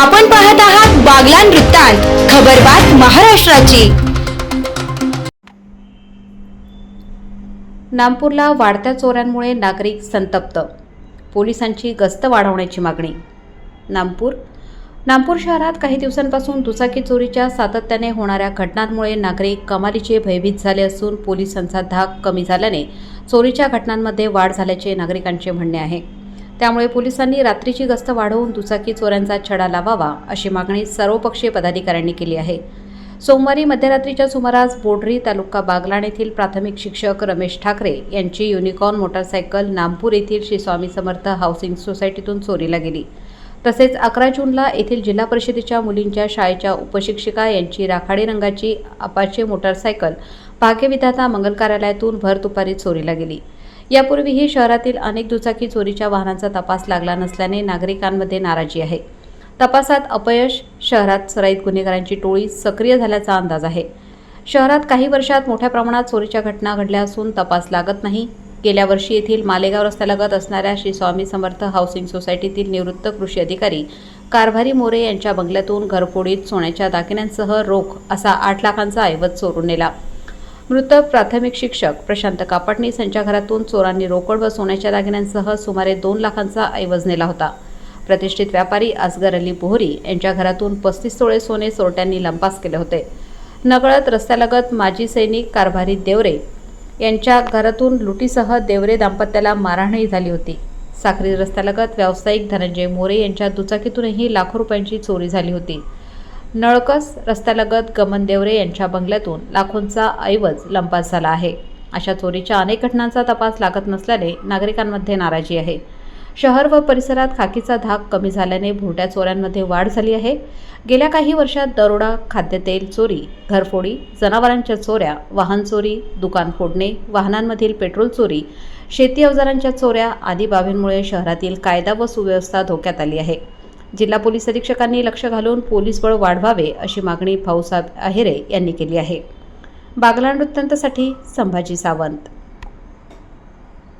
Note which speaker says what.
Speaker 1: आपण पाहत आहात बागलान वृत्तांत खबरबात महाराष्ट्राची.
Speaker 2: नागपूरला वाढत्या चोऱ्यांमुळे नागरिक संतप्त. पोलिसांची गस्त वाढवण्याची मागणी. नागपूर नागपूर शहरात काही दिवसांपासून दुचाकी चोरीच्या सातत्याने होणाऱ्या घटनांमुळे नागरिक कमालीचे भयभीत झाले असून पोलिसांचा धाक कमी झाल्याने चोरीच्या घटनांमध्ये वाढ झाल्याचे नागरिकांचे म्हणणे आहे. त्यामुळे पोलिसांनी रात्रीची गस्त वाढवून दुचाकी चोऱ्यांचा छडा लावावा अशी मागणी सर्वपक्षीय पदाधिकाऱ्यांनी केली आहे. सोमवारी मध्यरात्रीच्या सुमारास बोढरी तालुका बागलाण येथील प्राथमिक शिक्षक रमेश ठाकरे यांची युनिकॉर्न मोटारसायकल नामपूर येथील श्री स्वामी समर्थ हाऊसिंग सोसायटीतून चोरीला गेली. तसेच अकरा जूनला येथील जिल्हा परिषदेच्या मुलींच्या शाळेच्या उपशिक्षिका यांची राखाडी रंगाची अपाचे मोटारसायकल भाग्यविधाता मंगल कार्यालयातून भर दुपारी चोरीला गेली. यापूर्वीही शहरातील अनेक दुचाकी चोरीच्या वाहनांचा तपास लागला नसल्याने नागरिकांमध्ये नाराजी आहे. तपासात अपयश शहरात सराईत गुन्हेगारांची टोळी सक्रिय झाल्याचा अंदाज आहे. शहरात काही वर्षात मोठ्या प्रमाणात चोरीच्या घटना घडल्या असून तपास लागत नाही. गेल्या वर्षी येथील मालेगाव रस्त्यालगत असणाऱ्या श्री स्वामी समर्थ हाऊसिंग सोसायटीतील निवृत्त कृषी अधिकारी कारभारी मोरे यांच्या बंगल्यातून घरफोडीत सोन्याच्या दागिन्यांसह रोख असा आठ लाखांचा ऐवज चोरून नेला. मृत प्राथमिक शिक्षक प्रशांत कापटनीस यांच्या घरातून चोरांनी रोकड व सोन्याच्या दागिन्यांसह सुमारे दोन लाखांचा ऐवज नेला होता. प्रतिष्ठित व्यापारी असगर अली बोहरी यांच्या घरातून पस्तीस तोळे सोने चोरट्यांनी लंपास केले होते. नकळत रस्त्यालगत माजी सैनिक कारभारी देवरे यांच्या घरातून लुटीसह देवरे दाम्पत्याला मारहाणही झाली होती. साखरी रस्त्यालगत व्यावसायिक धनंजय मोरे यांच्या दुचाकीतूनही लाखो रुपयांची चोरी झाली होती. नळकस रस्त्यालगत गमन देवरे यांच्या बंगल्यातून लाखोंचा ऐवज लंपास झाला आहे. अशा चोरीच्या अनेक घटनांचा तपास लागत नसल्याने नागरिकांमध्ये नाराजी आहे. शहर व परिसरात खाकीचा धाक कमी झाल्याने भोरट्या चोऱ्यांमध्ये वाढ झाली आहे. गेल्या काही वर्षात दरोडा खाद्यतेल चोरी घरफोडी जनावरांच्या चोऱ्या वाहन चोरी दुकान फोडणे वाहनांमधील पेट्रोल चोरी शेती अवजारांच्या चोऱ्या आदी बाबींमुळे शहरातील कायदा व सुव्यवस्था धोक्यात आली आहे. जिल्हा पोलीस अधीक्षकांनी लक्ष घालून पोलीस बळ वाढवावे अशी मागणी भाऊसाहेब अहेरे यांनी केली आहे. बागलाण वृत्तांतसाठी संभाजी सावंत.